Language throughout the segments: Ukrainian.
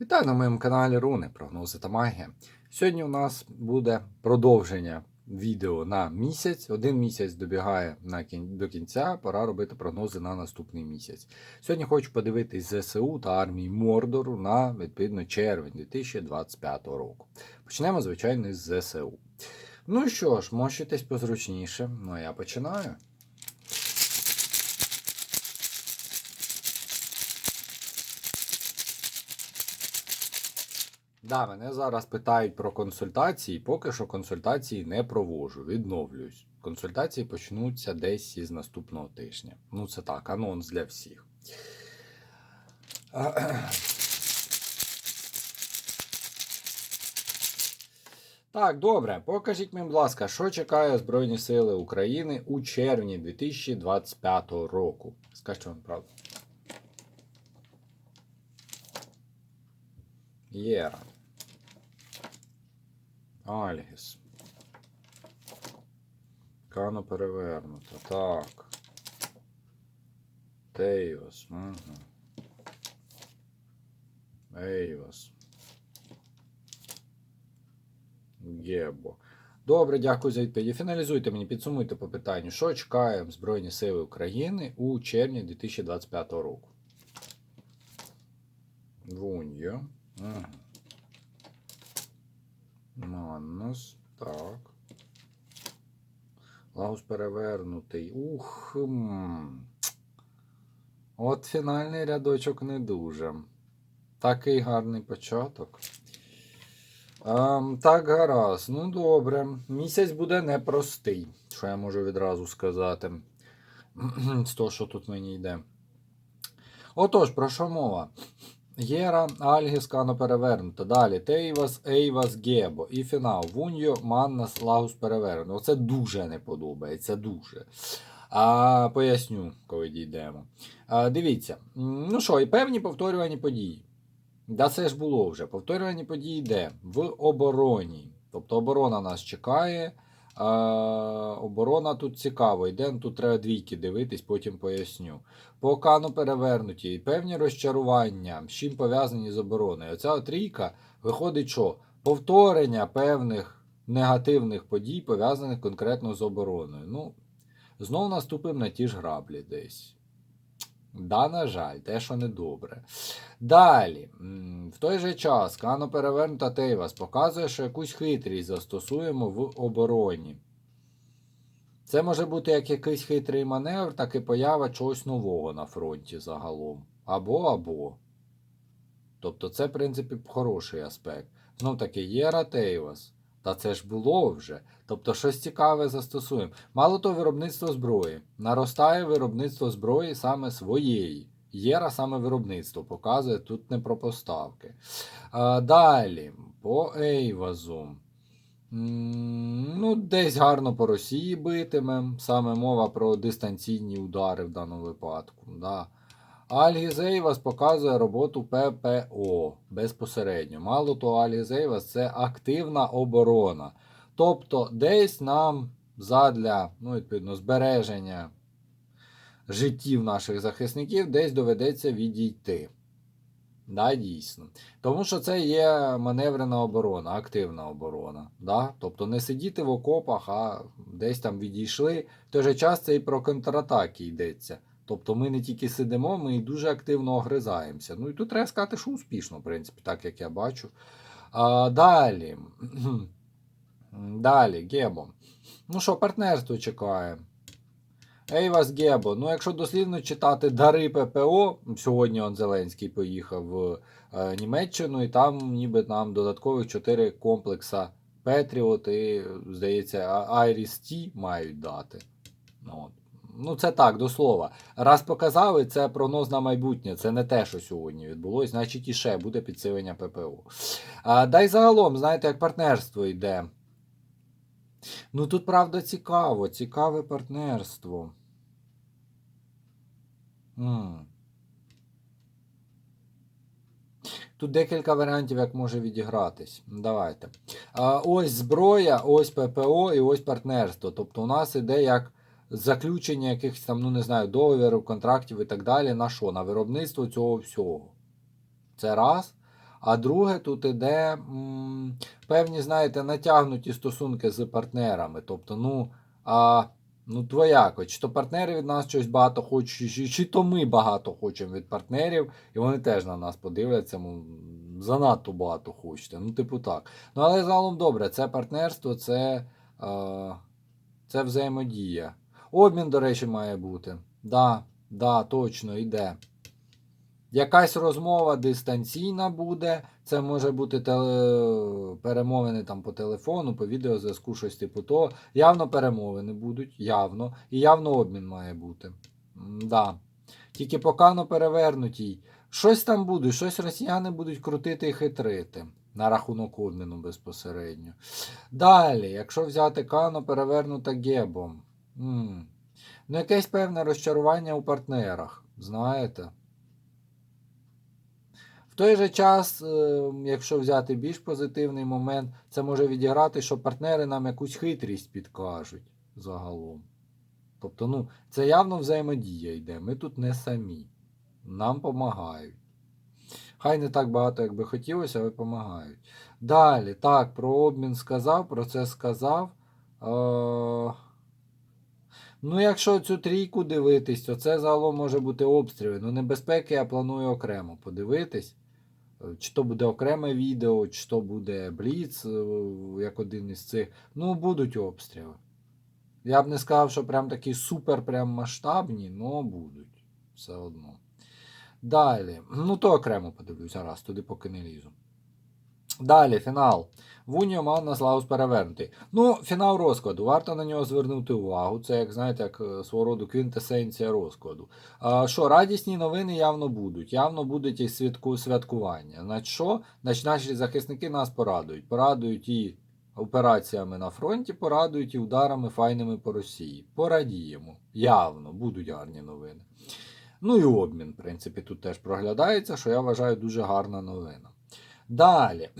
Вітаю на моєму каналі Руни, прогнози та магія. Сьогодні у нас буде продовження відео на місяць. Один місяць добігає на кін... до кінця, пора робити прогнози на наступний місяць. Сьогодні хочу подивитись ЗСУ та армії Мордору на відповідно червень 2025 року. Почнемо, звичайно, з ЗСУ. Ну що ж, мощитесь позручніше. Ну а я починаю. Да, мене зараз питають про консультації. Поки що консультації не проводжу, відновлююсь. Консультації почнуться десь із наступного тижня. Ну, це так, анонс для всіх. Так, добре. Покажіть мені, будь ласка, що чекає Збройні Сили України у червні 2025 року. Скажіть вам правду. Єра. Альгіс. Кано перевернуто. Так. Тейвас. Угу. Ейвас. Гебо. Добре, дякую за відповіді. Фіналізуйте мені, підсумуйте по питанню, що чекає Збройні Сили України у червні 2025 року. Вуньо. Угу. Маннос. Так. Лагус перевернутий. Ух. От фінальний рядочок не дуже. Такий гарний початок. Ем, так, гаразд. Ну добре. Місяць буде непростий, що я можу відразу сказати. З того, що тут мені йде. Отож, про що мова? Єра, Альгіс, Кано перевернуто. Далі Тейвас, Ейвас, Гебо. І фінал. Вуньо, Маннас, Лагус перевернуто. Оце дуже не подобається. Дуже. А, Поясню, коли дійдемо. А, Дивіться. Ну що, і певні повторювані події. Да це ж було вже. Повторювані події де? В обороні. Тобто оборона нас чекає. Оборона тут цікаво. Йде, ну, тут треба двійки дивитись, потім поясню. По кану перевернуті певні розчарування, з чим пов'язані з обороною. Оця трійка виходить, що повторення певних негативних подій, пов'язаних конкретно з обороною. Ну, знов наступимо на ті ж граблі десь. Да, на жаль, те, що не добре. Далі, в той же час Кано перевернута Тейвас показує, що якусь хитрість застосуємо в обороні. Це може бути як якийсь хитрий маневр, так і поява чогось нового на фронті загалом. Або або. Тобто це, в принципі, хороший аспект. Знов таки, Єра Тейвас. Та це ж було вже. Тобто щось цікаве застосуємо. Мало того, виробництво зброї. Наростає виробництво зброї саме своєї. Єра саме виробництво показує тут не про поставки. А, далі, по Ейвазу. Ну, десь гарно по Росії битиме. Саме мова про дистанційні удари в даному випадку. Да. Альгізейвас показує роботу ППО безпосередньо. Мало того, Альгізейвас це активна оборона. Тобто, десь нам задля ну, відповідно, збереження життів наших захисників десь доведеться відійти. Да, дійсно. Тому що це є маневрена оборона, активна оборона. Да? Тобто не сидіти в окопах, а десь там відійшли. В той же час це і про контратаки йдеться. Тобто ми не тільки сидимо, ми і дуже активно огризаємося. Ну і тут треба сказати, що успішно, в принципі, так як я бачу. А, далі. Далі, Гебо. Ну що, партнерство чекає. Ейвас Гебо. Ну, якщо дослівно читати дари ППО, сьогодні он Зеленський поїхав в е, Німеччину, і там ніби нам додаткових 4 комплекса Петріот і, здається, Айріс Ті мають дати. Ну, от. Ну, це так, до слова. Раз показали, це прогноз на майбутнє. Це не те, що сьогодні відбулось, значить і ще буде підсилення ППО. А, Дай загалом, знаєте, як партнерство йде. Ну тут правда цікаво, цікаве партнерство. М. Тут декілька варіантів, як може відігратись. Давайте. А, ось зброя, ось ППО і ось партнерство. Тобто у нас іде як заключення якихось там, ну не знаю, договорів, контрактів і так далі. На що? На виробництво цього всього. Це раз. А друге, тут іде м, певні, знаєте, натягнуті стосунки з партнерами. Тобто, ну, а, ну двояко, чи то партнери від нас щось багато хочуть, чи, чи то ми багато хочемо від партнерів, і вони теж на нас подивляться, занадто багато хочете. Ну, типу так. Ну, але загалом добре, це партнерство, це, е, це взаємодія. Обмін, до речі, має бути. Да, да, точно, йде. Якась розмова дистанційна буде. Це може бути теле... перемовини там по телефону, по відеозв'язку, щось типу того. Явно перемовини будуть, явно. І явно обмін має бути. Да. Тільки покано перевернутій. Щось там буде, щось росіяни будуть крутити і хитрити на рахунок обміну безпосередньо. Далі, якщо взяти кано перевернута гебом. М Ну, якесь певне розчарування у партнерах, знаєте. В той же час, е, якщо взяти більш позитивний момент, це може відіграти, що партнери нам якусь хитрість підкажуть загалом. Тобто, ну, це явно взаємодія йде. Ми тут не самі. Нам допомагають. Хай не так багато, як би хотілося, але допомагають. Далі, так, про обмін сказав, про це сказав. Е... Ну, якщо цю трійку дивитись, то це загалом може бути обстріли. Ну, небезпеки я планую окремо подивитись. Е, Чи то буде окреме відео, чи то буде Бліц, е, як один із цих. Ну, будуть обстріли. Я б не сказав, що прям такі супер прям масштабні, але будуть. Все одно. Далі. Ну, то окремо подивлюсь, зараз, туди поки не лізу. Далі, фінал. Вуніо мав на Слаус перевернутий. Ну, фінал розкладу. Варто на нього звернути увагу. Це, як знаєте, як е, свого роду квінтесенція розкладу. А, що, радісні новини явно будуть. Явно будуть і святку, святкування. Значить, що? Значить, наші захисники нас порадують. Порадують і операціями на фронті, порадують і ударами файними по Росії. Порадіємо. Явно, будуть гарні новини. Ну і обмін, в принципі, тут теж проглядається, що я вважаю дуже гарна новина. Далі.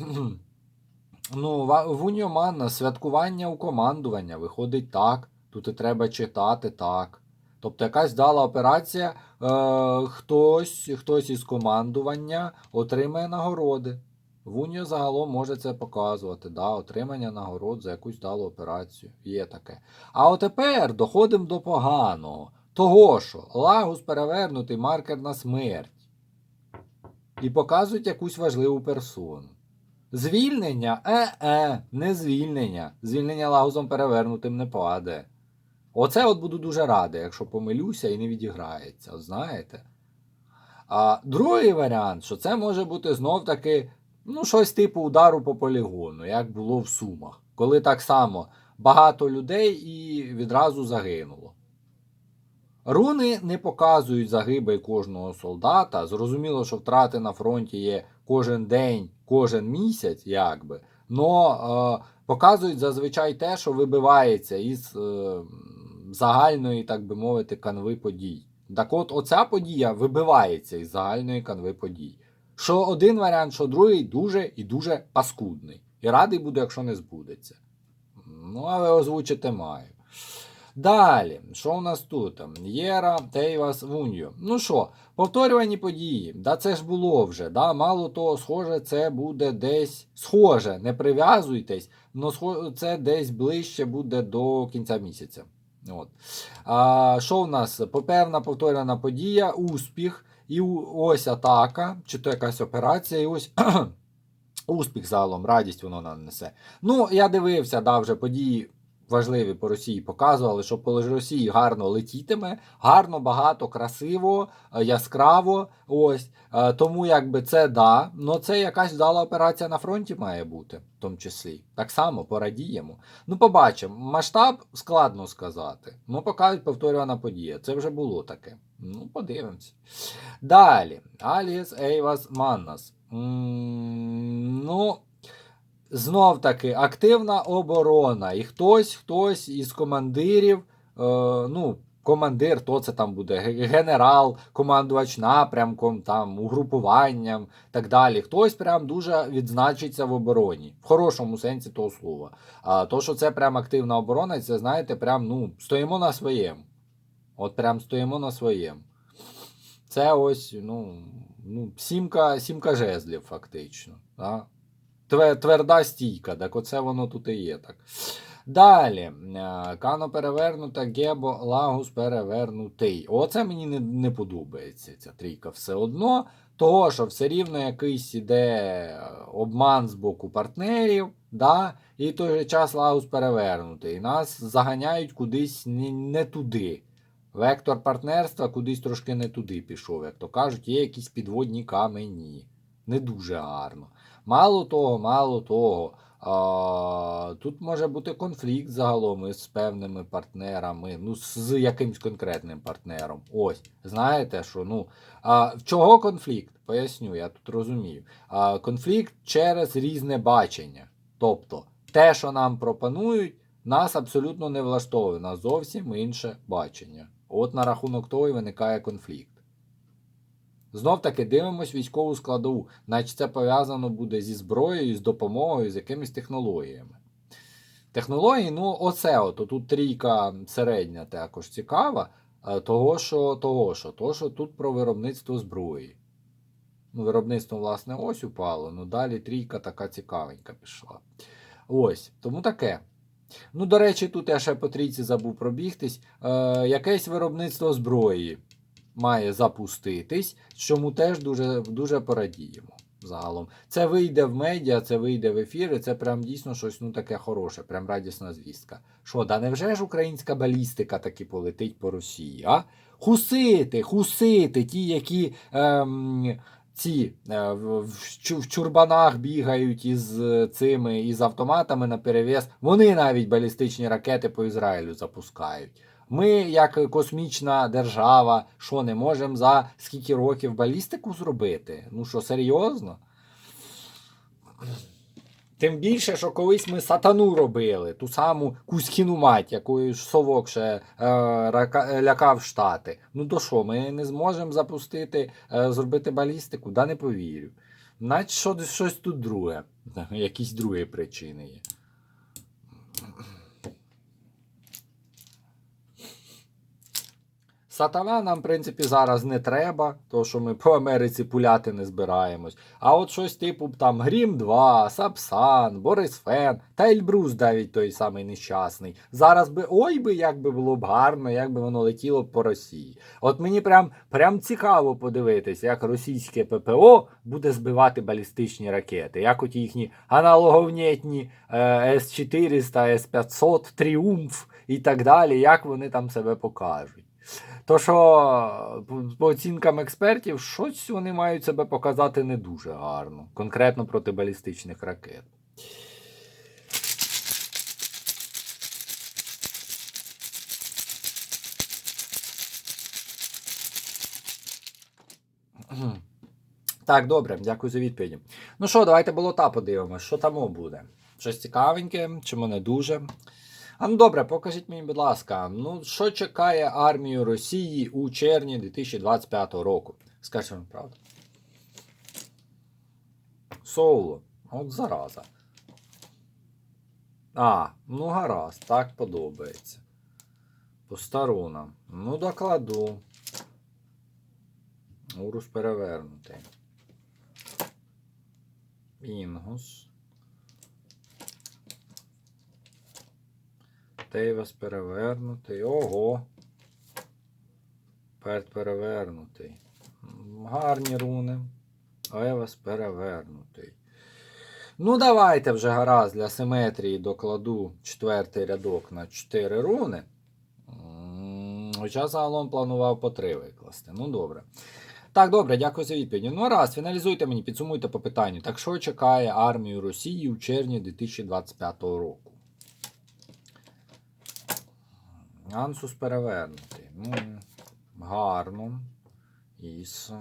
Ну, в Уньомана святкування у командування виходить так. Тут і треба читати так. Тобто якась дала операція, е, хтось, хтось із командування отримає нагороди. В загалом може це показувати, да, отримання нагород за якусь далу операцію. Є таке. А от тепер доходимо до поганого. Того, що Лагус перевернутий маркер на смерть. І показують якусь важливу персону. Звільнення? Е-е, не звільнення. Звільнення лагузом перевернутим не паде. Оце от буду дуже радий, якщо помилюся і не відіграється, знаєте. А другий варіант, що це може бути знов таки ну, щось типу удару по полігону, як було в Сумах, коли так само багато людей і відразу загинуло. Руни не показують загибель кожного солдата. Зрозуміло, що втрати на фронті є кожен день, кожен місяць, якби. Но е, показують зазвичай те, що вибивається із е, загальної, так би мовити, канви подій. Так от, оця подія вибивається із загальної канви подій. Що один варіант, що другий дуже і дуже паскудний. І радий буду, якщо не збудеться. Ну, але озвучити маю. Далі, що у нас тут? Єра, Тейвас, Вуньо. Ну що, повторювані події. Да це ж було вже. Да? Мало того, схоже, це буде десь схоже, не прив'язуйтесь, але це десь ближче буде до кінця місяця. От. А, Що у нас? Певна повторена подія, успіх, і ось атака, чи то якась операція, і ось. Успіх загалом, радість воно нам несе. Ну, я дивився, да, вже події важливі по Росії показували, що по Росії гарно летітиме, гарно, багато, красиво, е, яскраво. Ось. Е, Тому якби це да. Ну це якась вдала операція на фронті має бути, в тому числі. Так само порадіємо. Ну, побачимо. Масштаб складно сказати. Ну, покажуть повторювана подія. Це вже було таке. Ну, подивимося. Далі. Аліс Ейвас Маннас. Ну, знов таки активна оборона. І хтось, хтось із командирів, е, ну, командир, то це там буде генерал, командувач напрямком, там, угрупуванням так далі. Хтось прям дуже відзначиться в обороні, в хорошому сенсі того слова. А то, що це прям активна оборона, це знаєте, прям ну, стоїмо на своєму. От прям стоїмо на своєму. Це ось, ну, Ну, сімка, сімка жезлів, фактично. Да? Тве- Тверда стійка, так оце воно тут і є. Так. Далі. е, Кано перевернута, Гебо, Лагус перевернутий. Оце мені не, не подобається ця трійка все одно. Того, що все рівно якийсь іде обман з боку партнерів, да? і в той же час Лагус перевернутий. І нас заганяють кудись не, не туди. Вектор партнерства кудись трошки не туди пішов, як то кажуть, є якісь підводні камені. Не дуже гарно. Мало того, мало того. А, тут може бути конфлікт загалом із певними партнерами, ну, з якимсь конкретним партнером. Ось, знаєте, що ну. А, чого конфлікт? Поясню, я тут розумію. А, конфлікт через різне бачення. Тобто, те, що нам пропонують, нас абсолютно не влаштовує, нас зовсім інше бачення. От на рахунок того і виникає конфлікт. Знов таки дивимось військову складову, наче це пов'язано буде зі зброєю, з допомогою, з якимись технологіями. Технології, ну, оце от, тут трійка середня також цікава, е, того, що, того, що, того, що тут про виробництво зброї. Ну, виробництво, власне, ось упало, ну далі трійка така цікавенька пішла. Ось, тому таке. Ну, до речі, тут я ще по трійці забув пробігтись. Е, якесь виробництво зброї має запуститись, чому теж дуже, дуже порадіємо. Загалом. Це вийде в медіа, це вийде в ефір, і це прям дійсно щось ну, таке хороше, прям радісна звістка. Що, да невже ж українська балістика таки полетить по Росії? а? Хусити, хусити, ті, які ем, ці е, в, чурбанах бігають із е, цими із автоматами на перевес, вони навіть балістичні ракети по Ізраїлю запускають. Ми, як космічна держава, що не можемо за скільки років балістику зробити? Ну що, серйозно? Тим більше, що колись ми сатану робили, ту саму кузькіну мать, якою ж совок ще е, рака- лякав штати. Ну то що, ми не зможемо запустити, е, зробити балістику? Да не повірю. Наче що, щось тут друге. Якісь другі причини є. Сатана нам, в принципі, зараз не треба, тому що ми по Америці пуляти не збираємось. А от щось типу там Грім 2, Сапсан, Борис Фен, та Ельбрус навіть той самий нещасний. Зараз би ой би, як би було б гарно, як би воно летіло б по Росії. От мені прям, прям цікаво подивитись, як російське ППО буде збивати балістичні ракети, як от їхні аналоговнітні е, С-400, С-500, Тріумф і так далі, як вони там себе покажуть. То що, по- оцінкам експертів, щось вони мають себе показати не дуже гарно, конкретно проти балістичних ракет. Так, добре, дякую за відповіді. Ну що, давайте болота подивимось, що там буде. Щось цікавеньке, чому не дуже. А ну добре, покажіть мені, будь ласка, ну що чекає армію Росії у червні 2025 року? Скажіть вам правду. Соуло. От зараза. А, ну гаразд, так подобається. По старунам. Ну, докладу. Урус перевернутий. Інгус. Тейвас перевернутий. Ого. Перт перевернутий. Гарні руни. Евас перевернутий. Ну, давайте вже гаразд для симетрії докладу четвертий рядок на 4 руни. Хоча загалом планував по 3 викласти. Ну, добре. Так, добре, дякую за відповідь. Ну, раз, фіналізуйте мені, підсумуйте по питанню. Так що чекає армію Росії у червні 2025 року? Ансус перевернутий. Ну, гарно. Іс.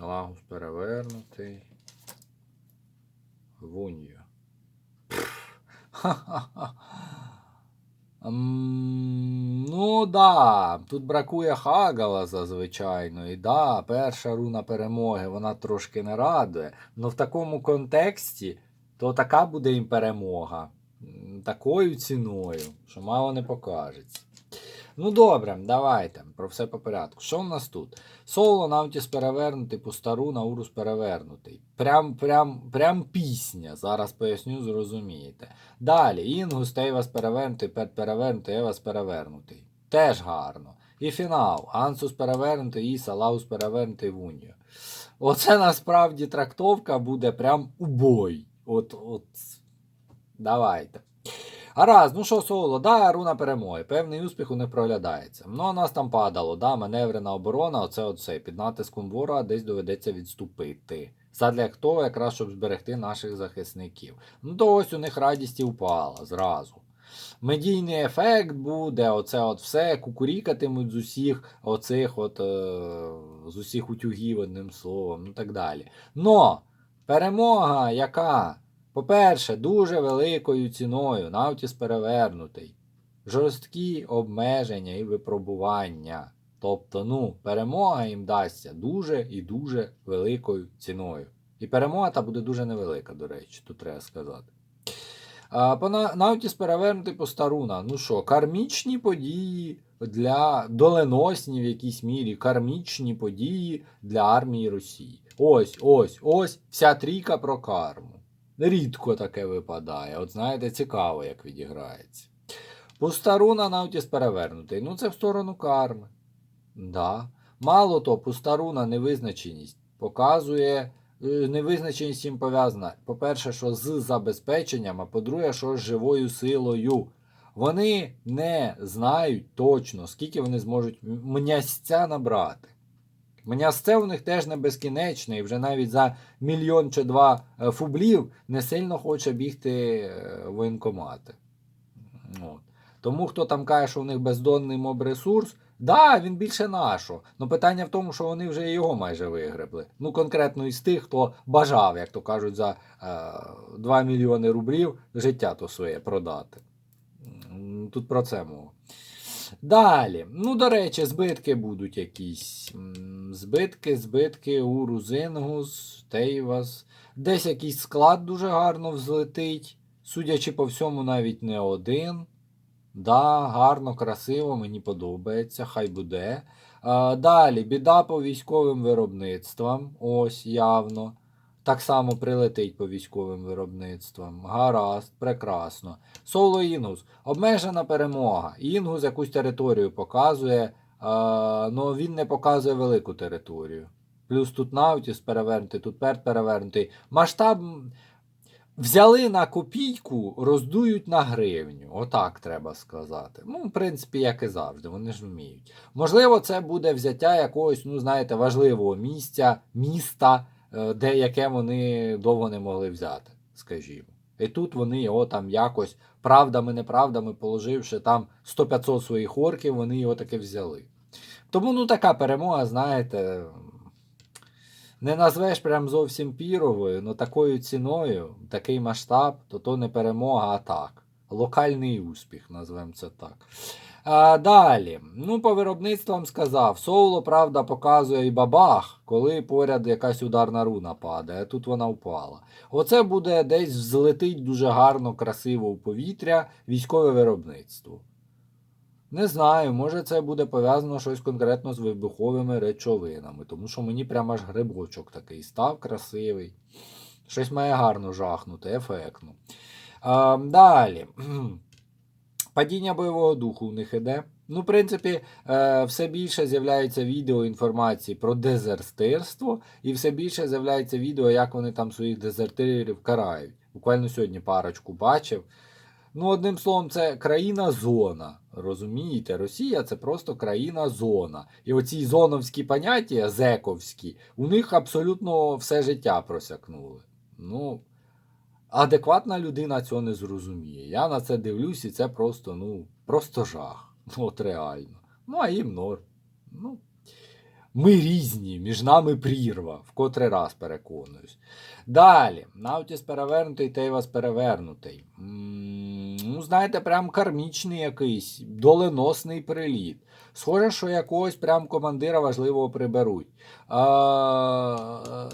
Лагус перевернутий. Вуньо. Ну да, тут бракує Хагалаза, звичайно. І да, перша руна перемоги, вона трошки не радує. Но в такому контексті, то така буде їм перемога. Такою ціною, що мало не покажеться. Ну добре, давайте. Про все по порядку. Що в нас тут? Соло Наутіс перевернутий, Пустару, Наурус перевернутий. Прям, прям, прям пісня. Зараз поясню, зрозумієте. Далі, Інгус, Тейвас перевернутий, Пет перевернутий, Евас перевернутий. Теж гарно. І фінал. Ансус перевернутий, Іса, Лаус перевернутий, Вуньо. Оце насправді трактовка буде прям убой. От, от. Давайте. Гаразд, ну що, соло, да, руна перемоги. Певний успіх у них проглядається. Ну, а нас там падало, да, маневрена оборона, оце оце. Під натиском ворога десь доведеться відступити. Задля хто, якраз щоб зберегти наших захисників. Ну, то ось у них радість і впала зразу. Медійний ефект буде, оце от все, кукурікатимуть з усіх оцих от, е, з усіх утюгів, одним словом, ну так далі. Но перемога, яка? По-перше, дуже великою ціною, Наутіс перевернутий. Жорсткі обмеження і випробування. Тобто, ну, перемога їм дасться дуже і дуже великою ціною. І перемога та буде дуже невелика, до речі, тут треба сказати. А, по На- перевернутий по Старуна. Ну що, кармічні події для доленосні в якійсь мірі, кармічні події для армії Росії. Ось, ось, ось вся трійка про карму. Рідко таке випадає. От знаєте, цікаво, як відіграється. Пустаруна Наутіс перевернутий. Ну, це в сторону карми. Да. Мало то, пустаруна невизначеність показує. е, Невизначеність їм пов'язана. По-перше, що з забезпеченням, а по-друге, що з живою силою. Вони не знають точно, скільки вони зможуть м- мнясця набрати. Мнясце у них теж не безкінечне, і вже навіть за мільйон чи два е, фублів не сильно хоче бігти е, воєнкомати. От. Тому хто там каже, що у них бездонний моб-ресурс, да, він більше нашого. Но питання в тому, що вони вже його майже вигребли. Ну, конкретно із тих, хто бажав, як то кажуть, за е, 2 мільйони рублів життя то своє продати. Тут про це мова. Далі. Ну, до речі, збитки будуть якісь. Збитки, збитки у Рузингус, Тейвас. Десь якийсь склад дуже гарно взлетить. Судячи по всьому, навіть не один. Да, гарно, красиво, мені подобається, хай буде. А, далі, біда по військовим виробництвам. Ось явно. Так само прилетить по військовим виробництвам. Гаразд, прекрасно. Соло Інгус. Обмежена перемога. Інгус якусь територію показує, але він не показує велику територію. Плюс тут Наутіс перевернутий, тут Перт перевернутий. Масштаб взяли на копійку, роздують на гривню. Отак треба сказати. Ну, в принципі, як і завжди, вони ж вміють. Можливо, це буде взяття якогось, ну, знаєте, важливого місця, міста, е, де яке вони довго не могли взяти, скажімо. І тут вони його там якось правдами, неправдами, положивши там 100-500 своїх орків, вони його таки взяли. Тому ну така перемога, знаєте, не назвеш прям зовсім піровою, але такою ціною, такий масштаб, то то не перемога, а так. Локальний успіх, назвемо це так. А, далі. Ну, по виробництвам сказав. Соуло, правда, показує і бабах, коли поряд якась ударна руна падає, тут вона впала. Оце буде десь взлетить дуже гарно, красиво в повітря військове виробництво. Не знаю, може це буде пов'язано щось конкретно з вибуховими речовинами, тому що мені прямо аж грибочок такий став красивий. Щось має гарно жахнути, ефектно. А, далі. Падіння бойового духу у них іде. Ну, в принципі, е, все більше з'являється відео інформації про дезертирство, і все більше з'являється відео, як вони там своїх дезертирів карають. Буквально сьогодні парочку бачив. Ну, одним словом, це країна-зона. Розумієте, Росія це просто країна-зона. І оці зоновські поняття, зековські, у них абсолютно все життя просякнули. Ну, адекватна людина цього не зрозуміє. Я на це дивлюсь, і це просто, ну, просто жах. От реально. Ну, а їм норм. Ну, ми різні, між нами прірва, в котрий раз переконуюсь. Далі, Наутіс перевернутий, Тейвас перевернутий. М, Ну, знаєте, прям кармічний якийсь, доленосний приліт. Схоже, що якогось прям командира важливого приберуть. А,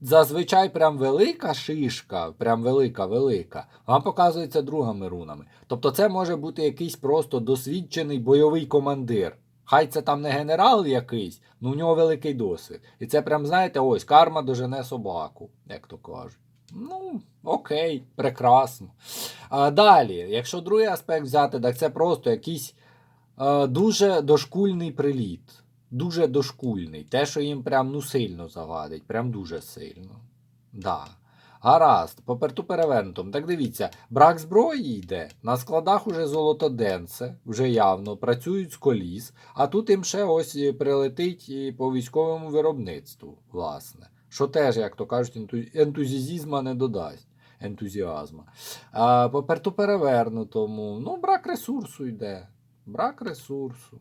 зазвичай прям велика шишка, прям велика, велика, вам показується другими рунами. Тобто це може бути якийсь просто досвідчений бойовий командир. Хай це там не генерал якийсь, ну в нього великий досвід. І це прям, знаєте, ось карма дожене собаку, як то кажуть. Ну, окей, прекрасно. А далі, якщо другий аспект взяти, так це просто якийсь е, дуже дошкульний приліт. Дуже дошкульний. Те, що їм прям ну сильно завадить, прям дуже сильно. Да. Гаразд, поперту перевернутому. Так дивіться, брак зброї йде. На складах уже золотоденце, вже явно, працюють з коліс, а тут їм ще ось е, прилетить і по військовому виробництву, власне. Що теж, як то кажуть, енту- ентузіазма не додасть. Ентузіазма. А поперту перевернутому, ну, брак ресурсу йде. Брак ресурсу.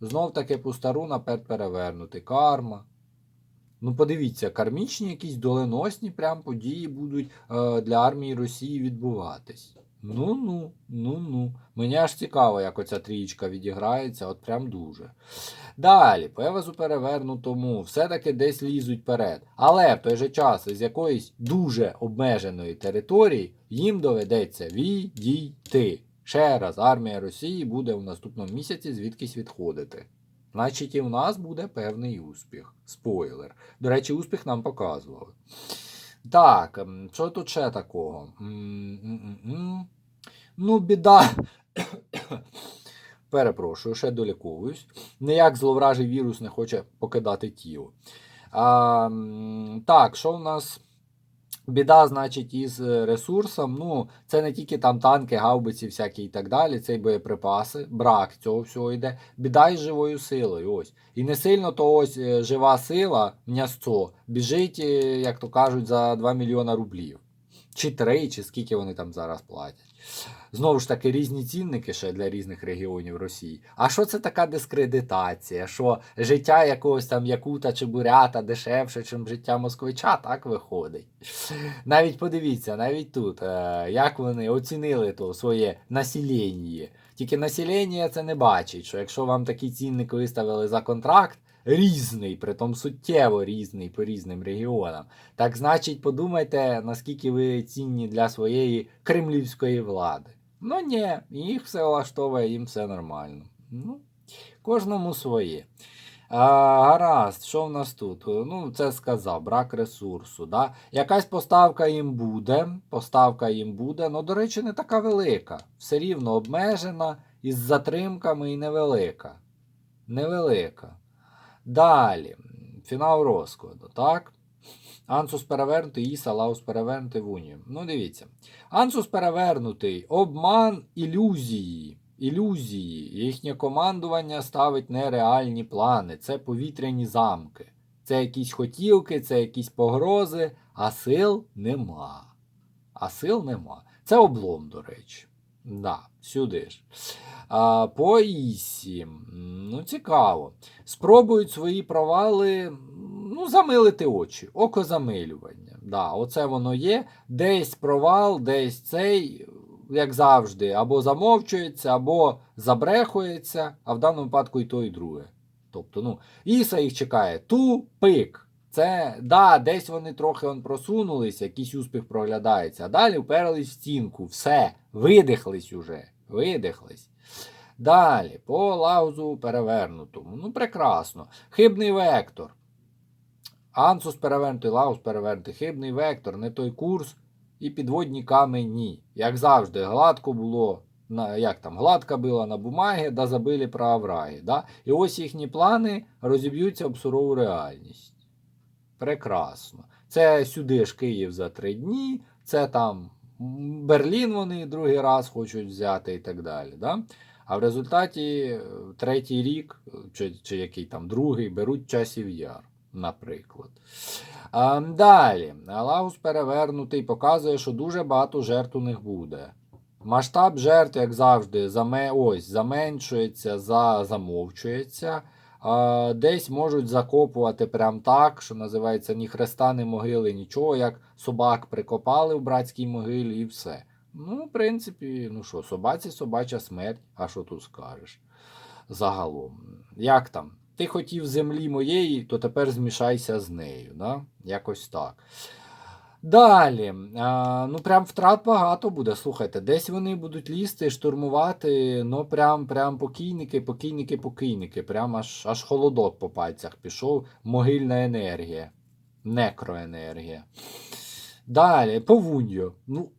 Знов таки пустару наперед перевернути. Карма. Ну, подивіться, кармічні якісь доленосні прям події будуть е, для армії Росії відбуватись. Ну ну, ну ну. Мені аж цікаво, як оця трієчка відіграється, от прям дуже. Далі, по Евазу перевернутому, все-таки десь лізуть вперед. Але в той же час із якоїсь дуже обмеженої території їм доведеться відійти. Ще раз, армія Росії буде в наступному місяці звідкись відходити. Значить, і в нас буде певний успіх. Спойлер. До речі, успіх нам показували. Так, що тут ще такого? М-м-м-м. Ну, біда. Перепрошую, ще доліковуюсь. Ніяк зловражий вірус не хоче покидати тіло. А, так, що в нас? Біда, значить, із е, ресурсом. Ну, це не тільки там танки, гаубиці всякі і так далі, це й боєприпаси, брак цього всього йде. Біда із живою силою. ось. І не сильно то ось е, жива сила, м'ясцо, біжить, е, як то кажуть, за 2 мільйона рублів. Чи 3, чи скільки вони там зараз платять. Знову ж таки, різні цінники ще для різних регіонів Росії. А що це така дискредитація? Що життя якогось там якута чи бурята дешевше, ніж життя москвича, так виходить. Навіть подивіться, навіть тут, е, як вони оцінили то своє населення. Тільки населення це не бачить, що якщо вам такий цінник виставили за контракт, різний, притом суттєво різний по різним регіонам, так значить подумайте, наскільки ви цінні для своєї кремлівської влади. Ну ні, їх все влаштовує, їм все нормально. Ну, кожному своє. А, гаразд, що в нас тут? Ну, це сказав, брак ресурсу. Да? Якась поставка їм буде. Поставка їм буде, ну, до речі, не така велика. Все рівно обмежена, із затримками і невелика. Невелика. Далі. Фінал розкладу, так? Ансус перевернутий, Іса, Лаус перевернутий в Унію. Ну, дивіться. Ансус перевернутий, обман ілюзії. Ілюзії. Їхнє командування ставить нереальні плани. Це повітряні замки. Це якісь хотілки, це якісь погрози, а сил нема. А сил нема. Це облом, до речі. Да, сюди ж. А, по Ісі. Ну, цікаво. Спробують свої провали ну, замилити очі, окозамилювання. Да, оце воно є. Десь провал, десь цей, як завжди, або замовчується, або забрехується, а в даному випадку і то, і друге. Тобто, ну, Іса їх чекає. Тупик. Це, да, десь вони трохи он просунулись, якийсь успіх проглядається, а далі вперлись в стінку. Все, видихлись уже. Видихлись. Далі, по лаузу перевернутому. Ну, прекрасно. Хибний вектор. Ансус перевернутий, лаус перевернутий, хибний вектор, не той курс і підводні камені. Як завжди, гладко було, на, як там, гладка була на бумагі, да забили про овраги. Да? І ось їхні плани розіб'ються об сурову реальність. Прекрасно. Це сюди ж Київ за три дні, це там Берлін вони другий раз хочуть взяти і так далі. Да? А в результаті е, третій рік, е, чи, чи який там другий, беруть часів яр, наприклад. А, далі, Алаус перевернутий показує, що дуже багато жертв у них буде. Масштаб жертв, як завжди, заме, ось, заменшується, за, замовчується. Десь можуть закопувати прям так, що називається ні хреста, ні могили, нічого, як собак прикопали в братській могилі і все. Ну, в принципі, ну що, собаці собача смерть, а що тут скажеш? Загалом. Як там? ти хотів землі моєї, то тепер змішайся з нею. Да? Якось так. Далі, ну прям втрат багато буде. Слухайте, десь вони будуть лізти, штурмувати, ну прям прям покійники, покійники, покійники. Прям аж аж холодок по пальцях пішов. Могильна енергія, некроенергія. Далі, повуньо. Ну,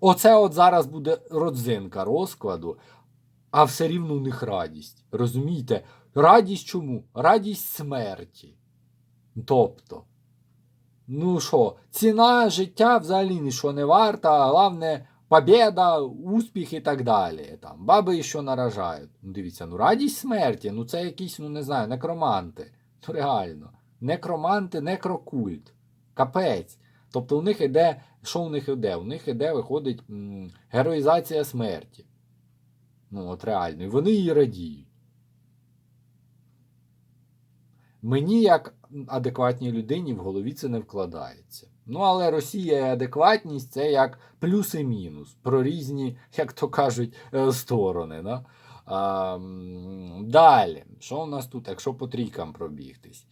оце от зараз буде родзинка розкладу, а все рівно у них радість. Розумієте? Радість чому? Радість смерті. Тобто. Ну що, ціна життя взагалі нічого не варта, головне побєда, успіх і так далі. Там, баби що наражають. Ну, дивіться, ну радість смерті, ну це якісь, ну не знаю, некроманти. Ну реально. Некроманти, некрокульт. Капець. Тобто у них іде, що у них іде? У них іде, виходить м, героїзація смерті. Ну, от реально. І вони її радіють. Мені, як адекватній людині, в голові це не вкладається. Ну, але Росія і адекватність це як плюс і мінус про різні, як то кажуть, е, сторони. Да? А, далі, що у нас тут, якщо по трійкам пробігтись?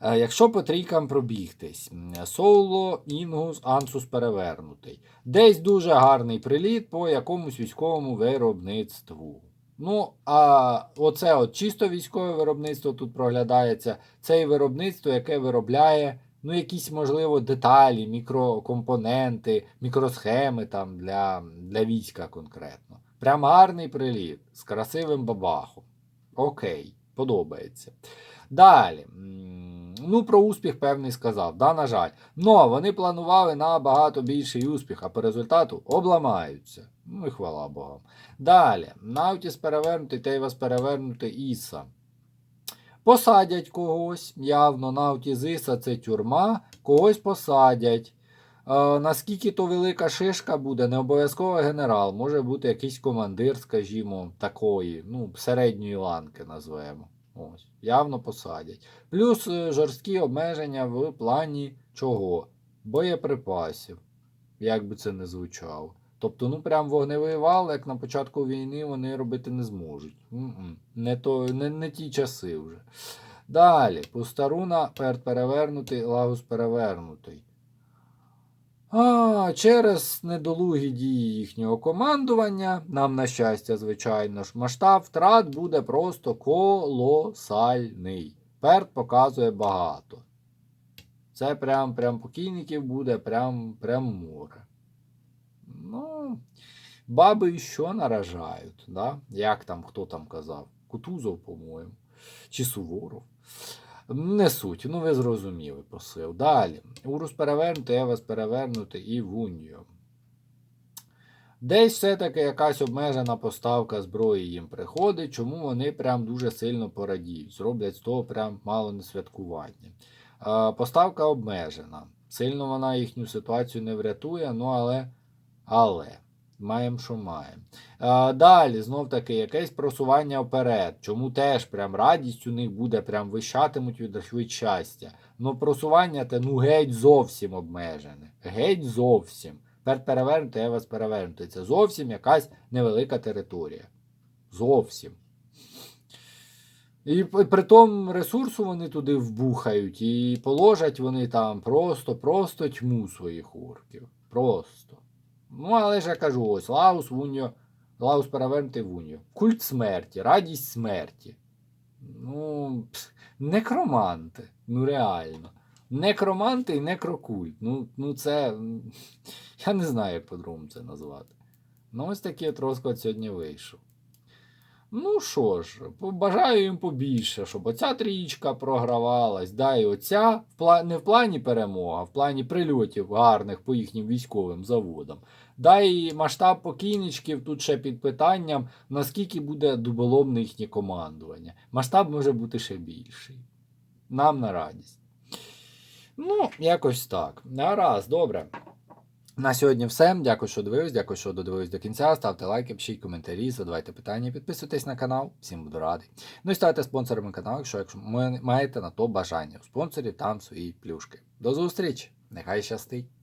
Е, Якщо по трійкам пробігтись, Соло, Інгус, Ансус перевернутий. Десь дуже гарний приліт по якомусь військовому виробництву. Ну, а оце от чисто військове виробництво тут проглядається. Це і виробництво, яке виробляє ну, якісь, можливо, деталі, мікрокомпоненти, мікросхеми там для, для війська конкретно. Прям гарний приліт з красивим бабахом. Окей, подобається. Далі. Ну, про успіх певний сказав, да, на жаль. Но вони планували набагато більший успіх, а по результату обламаються. Ну і хвала Богу. Далі. Наутіс перевернутий, Тейвас перевернутий Іса. Посадять когось, явно Наутіс Іса це тюрма, когось посадять. Е, наскільки то велика шишка буде, не обов'язково генерал, може бути якийсь командир, скажімо, такої, ну, середньої ланки назвемо. Ось, явно посадять. Плюс е, жорсткі обмеження в плані чого? Боєприпасів. Як би це не звучало. Тобто, ну прям вогневий вал, як на початку війни, вони робити не зможуть. Не, то, не, не ті часи вже. Далі, Пустаруна пер- перевернутий, Лагус перевернутий. А, через недолугі дії їхнього командування, нам, на щастя, звичайно ж, масштаб втрат буде просто колосальний. Перт показує багато. Це прям, прям покійників буде прям, прям море. Ну, баби що наражають, да? як там, хто там казав? Кутузов, по-моєму, чи Суворов. Не суть, ну ви зрозуміли посил. Далі. Урус перевернутий, Евас перевернутий і Вуньо. Десь все-таки якась обмежена поставка зброї їм приходить, чому вони прям дуже сильно порадіють. Зроблять з того прям мало не святкування. Е, Поставка обмежена. Сильно вона їхню ситуацію не врятує, ну але. Але. Маємо, що маємо. Е, Далі, знов таки, якесь просування вперед. Чому теж прям радість у них буде, прям вищатимуть від щастя. Ну, просування те ну геть зовсім обмежене. Геть зовсім. Пер перевернути, я вас перевернути. Це зовсім якась невелика територія. Зовсім. І при тому ресурсу вони туди вбухають, і положать вони там просто, просто тьму своїх орків. Просто. Ну, але ж я кажу, ось Лаус Вуньо, Лаус перевернути Вуньо. Культ смерті, радість смерті. Ну, пс, некроманти. Ну, реально. Некроманти і некрокульт. Ну, ну це. Я не знаю, як по-другому це назвати. Ну, ось такий от розклад сьогодні вийшов. Ну що ж, бажаю їм побільше, щоб оця трієчка програвалась, да, і оця не в плані перемоги, а в плані прильотів гарних по їхнім військовим заводам. Да, і масштаб покійничків тут ще під питанням, наскільки буде дуболомне їхнє командування. Масштаб може бути ще більший. Нам на радість. Ну, якось так. Гаразд, добре. На сьогодні все. Дякую, що дивились, дякую, що додивились до кінця. Ставте лайки, пишіть коментарі, задавайте питання, підписуйтесь на канал. Всім буду радий. Ну і ставайте спонсорами каналу, якщо, якщо маєте на то бажання. У спонсорі там свої плюшки. До зустрічі! Нехай щастить!